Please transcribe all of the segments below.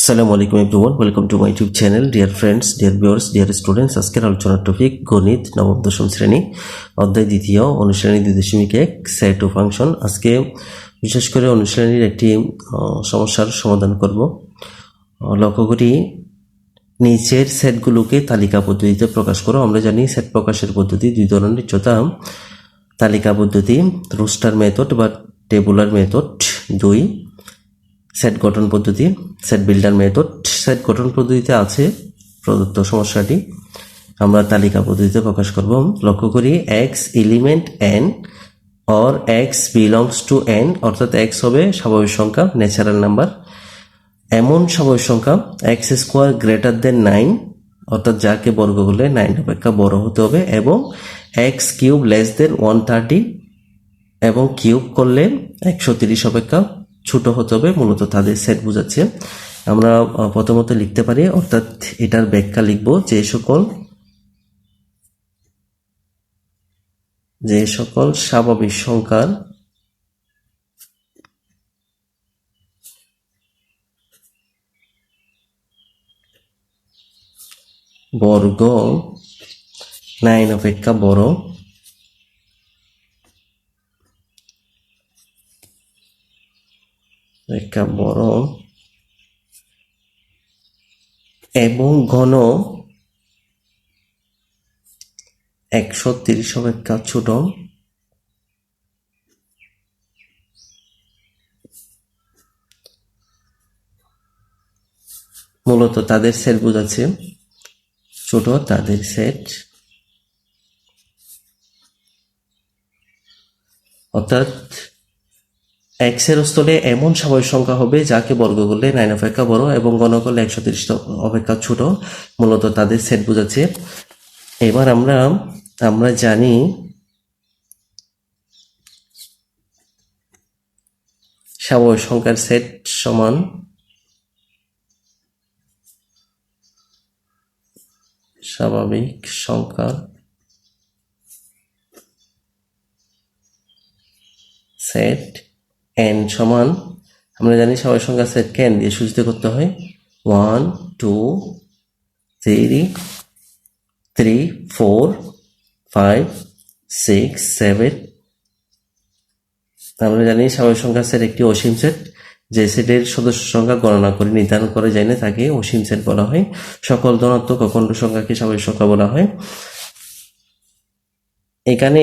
আসসালামু আলাইকুম everyone welcome to my YouTube channel dear friends dear viewers dear students আজকের আলোচনার টপিক গণিত নবম দশম শ্রেণি, অধ্যায় দ্বিতীয় অনুশ্রেণী দুই দশমিক এক সেট ও ফাংশন আজকে বিশেষ করে অনুশ্রেণীর একটি সমস্যার সমাধান করব। লক্ষ্য করি, নিচের সেটগুলোকে তালিকা পদ্ধতিতে প্রকাশ করো। আমরা জানি সেট প্রকাশের পদ্ধতি দুই ধরনের যথা তালিকা পদ্ধতি রোস্টার মেথড বা টেবুলার মেথড দুই সেট গঠন পদ্ধতি সেট বিল্ডার মেথড সেট গঠন পদ্ধতিতে আছে প্রদত্ত সমস্যাটি। আমরা তালিকা পদ্ধতিতে প্রকাশ করব। লক্ষ্য করি X element N or X belongs to N অর্থাৎ এক্স হবে স্বাভাবিক সংখ্যা ন্যাচারাল নাম্বার এমন স্বাভাবিক সংখ্যা X square greater than nine অর্থাৎ যাকে বর্গ করলে নাইন অপেক্ষা বড় হতে হবে, এবং X cube less than one thirty এবং কিউব করলে একশো তিরিশ অপেক্ষা ছোট হতে হবে, মূলত তাদের সেট বোঝাচ্ছে। আমরা প্রথমত লিখতে পারি, অর্থাৎ এটার ব্যাখ্যা লিখব যে সকল যে সকল স্বাভাবিক সংখ্যার বর্গ নাইন অপেক্ষা বড়। অপেক্ষা বড় এবং ঘন একশো তিরিশ অপেক্ষা ছোট। মূলত তাদের সেট বোঝাচ্ছে, ছোট তাদের সেট। অর্থাৎ এক্সের স্থলে এমন স্বাভাবিক সংখ্যা হবে যাকে বর্গ করলে নাইন অপেক্ষা বড় এবং গণ করলে একশো তিরিশ অপেক্ষা ছোট। মূলত তাদের সেট বোঝাচ্ছে। এবার আমরা আমরা জানি স্বাভাবিক সংখ্যার সেট সমান স্বাভাবিক সংখ্যার সেট এন সমান, আমরা জানি স্বাভাবিক সংখ্যা সেটকে এন দিয়ে সূচিত করতে হয়। One two three three four five six seven আমরা জানি স্বাভাবিক সংখ্যা সেট একটি অসীম সেট। যে সেটের সদস্য সংখ্যা গণনা করে, নির্ধারণ করা যায় না, তাকে অসীম সেট বলা হয়। সকল ধনাত্মক অখণ্ড সংখ্যাকে স্বাভাবিক সংখ্যা বলা হয়। এখানে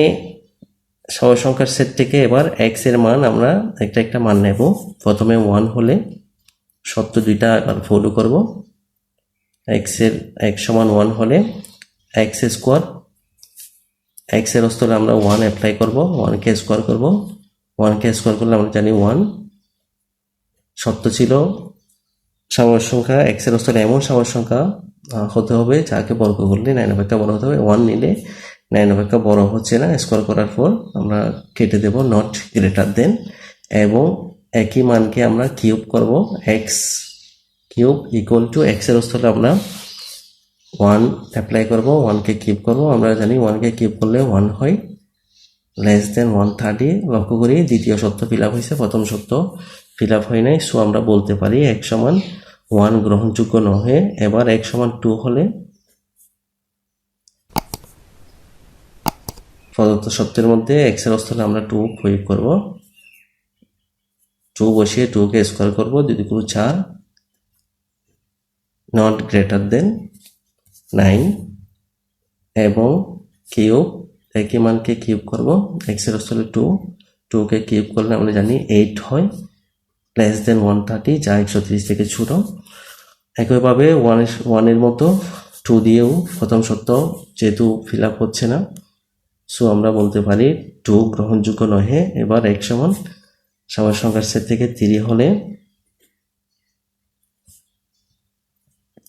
স্বাভাবিক সংখ্যার সেট থেকে এবার এক্সের মান আমরা একটা একটা মান নেব। প্রথমে ওয়ান হলে সত্য দুইটা এবার ফলো করব। এক্সের এক্স সমান ওয়ান হলে এক্স স্কোয়ার এক্সের স্তরে আমরা ওয়ান অ্যাপ্লাই করব ওয়ান কে স্কোয়ার করব। ওয়ান কে স্কোয়ার করলে আমরা জানি ওয়ান সত্য ছিল স্বাভাবিক সংখ্যা এক্সের স্তরে এমন স্বাভাবিক সংখ্যা হতে হবে, যাকে বর্গ করলে নাইন অপেক্ষা বড় হতে হবে। ওয়ান নিলে নাইন অপেক্ষা বড় হচ্ছে না স্কোয়ার করার পর আমরা কেটে দেব নট গ্রেটার দেন এবং একই মানকে আমরা কিউব করব এক্স কিউব ইকুয়াল টু এক্সের স্থলে আমরা ওয়ান অ্যাপ্লাই করব ওয়ানকে কিউব করব। আমরা জানি ওয়ানকে কিউব করলে ওয়ান হয় লেস দেন ওয়ান থার্টি লক্ষ্য করি দ্বিতীয় সত্য ফিল আপ হয়েছে, প্রথম সত্য ফিল আপ হয় নাই সো আমরা বলতে পারি এক সমান ওয়ান গ্রহণযোগ্য নহে। এবার এক সমান টু হলে প্রদত্ত সত্যের মধ্যে এক্সের স্থলে আমরা টু প্রয়োগ করব। টু বসিয়ে টুকে স্কোয়ার করব। যদি কোনো চার নট গ্রেটার দেন নাইন এবং কিউব, একই মানকে কিউব করব। এক্সের স্থলে টু টুকে কিউব করলে আমরা জানি এইট হয় লেস দেন ওয়ান থার্টি যা একশো তিরিশ থেকে ছোটো। একইভাবে ওয়ান ওয়ানের মতো টু দিয়েও প্রথম সত্য যেহেতু ফিল আপ হচ্ছে না সো আমরা বলতে পারি টু গ্রহণযোগ্য নহে। এবার এক সমান স্বাভাবিক সংখ্যার সেট থেকে তিরি হলে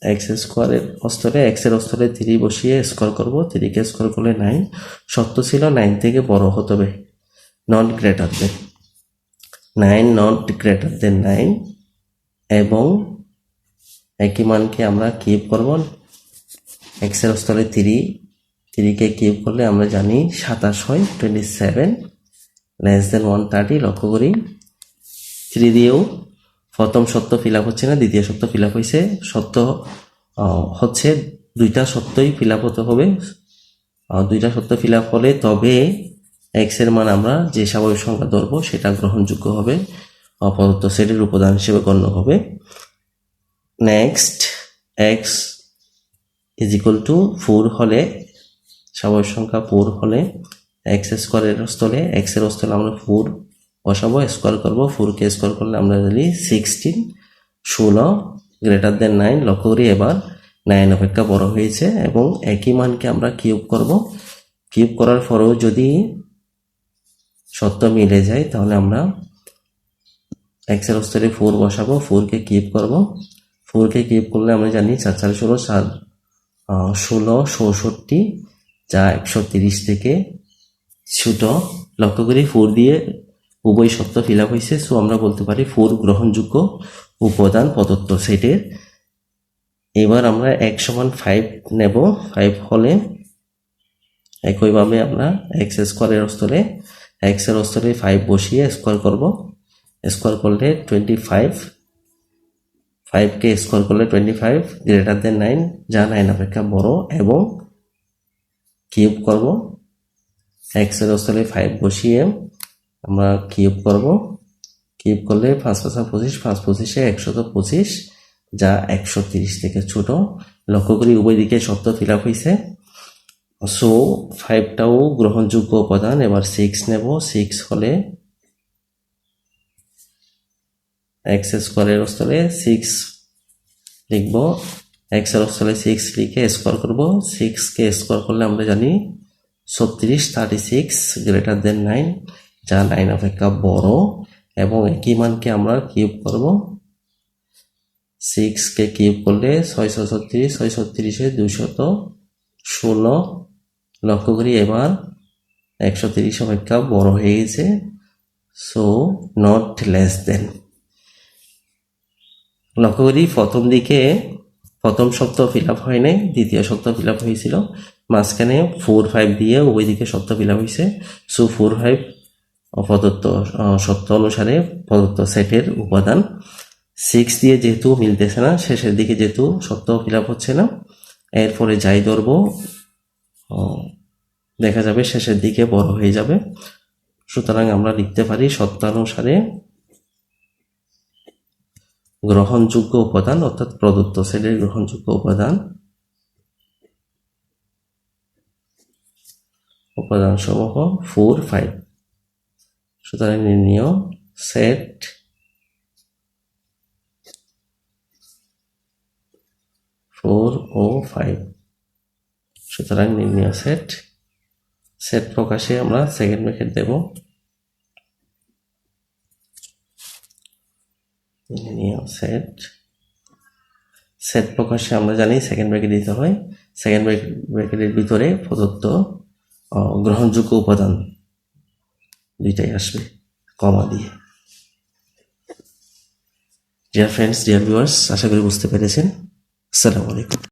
এক্স স্কোয়ারের স্তরে এক্সের স্তরে থ্রি বসিয়ে স্কোয়ার করব। থ্রিকে স্কোয়ার করলে নাইন। সত্য ছিল নাইন থেকে বড় হতে হবে। Not greater than. Nine not greater than nine. এবং একই মানকে আমরা কিউব করব। এক্সের স্তরে থ্রি থ্রিকে কিউব করলে আমরা জানি সাতাশ হয় twenty seven less than one thirty লক্ষ্য করি। থ্রি দিয়েও প্রথম সত্য ফিল আপ হচ্ছে না, দ্বিতীয় সত্য ফিল আপ হয়েছে। সত্য হচ্ছে দুইটা সত্যই ফিল আপ হতে হবে। দুইটা সত্য ফিল আপ হলে তবে এক্সের মান আমরা যে স্বাভাবিক সংখ্যা ধরবো, সেটা গ্রহণযোগ্য হবে। অপদত্ত সেটের উপাদান হিসেবে গণ্য হবে। Next X is equal to four হলে স্বাভাবিক সংখ্যা ফোর হলে এক্স স্কোয়ারের স্থলে এক্সের স্থলে আমরা ফোর বসাবো স্কোয়ার করব। ফোরকে স্কোয়ার করলে আমরা জানি সিক্সটিন ষোলো গ্রেটার দেন নাইন লক্ষ্য করি এবার নাইন অপেক্ষা বড় হয়েছে এবং একই মানকে আমরা কিউব করব। কিউব করার পরেও যদি সত্য মিলে যায়, তাহলে আমরা এক্সের স্থলে ফোর বসাবো ফোরকে কিউব করব। ফোরকে কিউব করলে আমরা জানি চার চার ষোলো, সাত ষোলো, চৌষট্টি যা একশো তিরিশ থেকে ছোট লক্ষ্য করি ফোর দিয়ে উভয় সত্য ফিল আপ হয়েছে। সো আমরা বলতে পারি ফোর গ্রহণযোগ্য উপাদান প্রদত্ত সেটের। এবার আমরা এক সমান ফাইভ নেব। ফাইভ হলে একইভাবে আমরা এক্স স্কোয়ারের স্থলে এক্সের স্থলে ফাইভ বসিয়ে স্কোয়ার করব। স্কোয়ার করলে টোয়েন্টি ফাইভ ফাইভকে স্কোয়ার করলে twenty five greater than nine যা নাইন অপেক্ষা বড় এবং কিউব করব। এক্সের স্থলে ফাইভ বসিয়ে আমরা কিউব করব। কিউব করলে পাঁচ পাঁচা পঁচিশ পাঁচ পঁচিশে একশত পঁচিশ, যা একশো তিরিশ থেকে ছোট। লক্ষ্য করি উভয় দিকে সত্য ফিল আপ হয়েছে সো ফাইভটাও গ্রহণযোগ্য উপাদান, এবার সিক্স নেব। সিক্স হলে এক্স স্কোয়ারের স্থলে সিক্স লিখব। এক্সের স্থলে সিক্স লিখে স্কোয়ার করব। সিক্সকে স্কোয়ার করলে আমরা জানি ছত্রিশ thirty six greater than nine যা নাইন অপেক্ষা বড়। এবং একই মানকে আমরা কিউব করব। সিক্সকে কিউব করলে ছয়শো ছত্রিশ ছয় ছত্রিশে দুশত ষোলো। লক্ষ্য করি এবার একশো তিরিশ অপেক্ষা বড় হয়ে গেছে। সো নট লেস দেন লক্ষ্য করি প্রথম দিকে প্রথম সপ্তাহ ফিল আপ হয় নাই দ্বিতীয় সপ্তাহ ফিল আপ হয়েছিল। মাঝখানে ফোর ফাইভ দিয়ে উভয় দিকে সপ্তাহ ফিল আপ হয়েছে। সো ফোর ফাইভ প্রদত্ত সত্য অনুসারে প্রদত্ত সেটের উপাদান। সিক্স দিয়ে যেহেতু মিলতেছে না, শেষের দিকে যেহেতু সত্য ফিল আপ হচ্ছে না, এরপরে যাই ধরবো দেখা যাবে শেষের দিকে বড় হয়ে যাবে। সুতরাং আমরা লিখতে পারি সত্যানুসারে গ্রহণযোগ্য উপাদান, অর্থাৎ প্রদত্ত সেলের গ্রহণযোগ্য উপাদান উপাদান সমূহ ফোর ফাইভ সুতরাং নির্ণয় সেট ফোর ও ফাইভ সুতরাং নির্ণয় সেট সেট প্রকাশে আমরা সেকেন্ড ব্র্যাকেট দেব। নির্ণয় সেট সেট প্রকাশে আমরা জানি সেকেন্ড ব্র্যাকেট দিতে হয়। সেকেন্ড ব্র্যাকেটের ভিতরে প্রদত্ত গ্রহণযোগ্য উপাদান দুইটাই আসবে, কমা দিয়ে। ডিয়ার ফ্রেন্ডস ডিয়ার ভিউয়ার্স আশা করি বুঝতে পেরেছেন। আসসালামু আলাইকুম।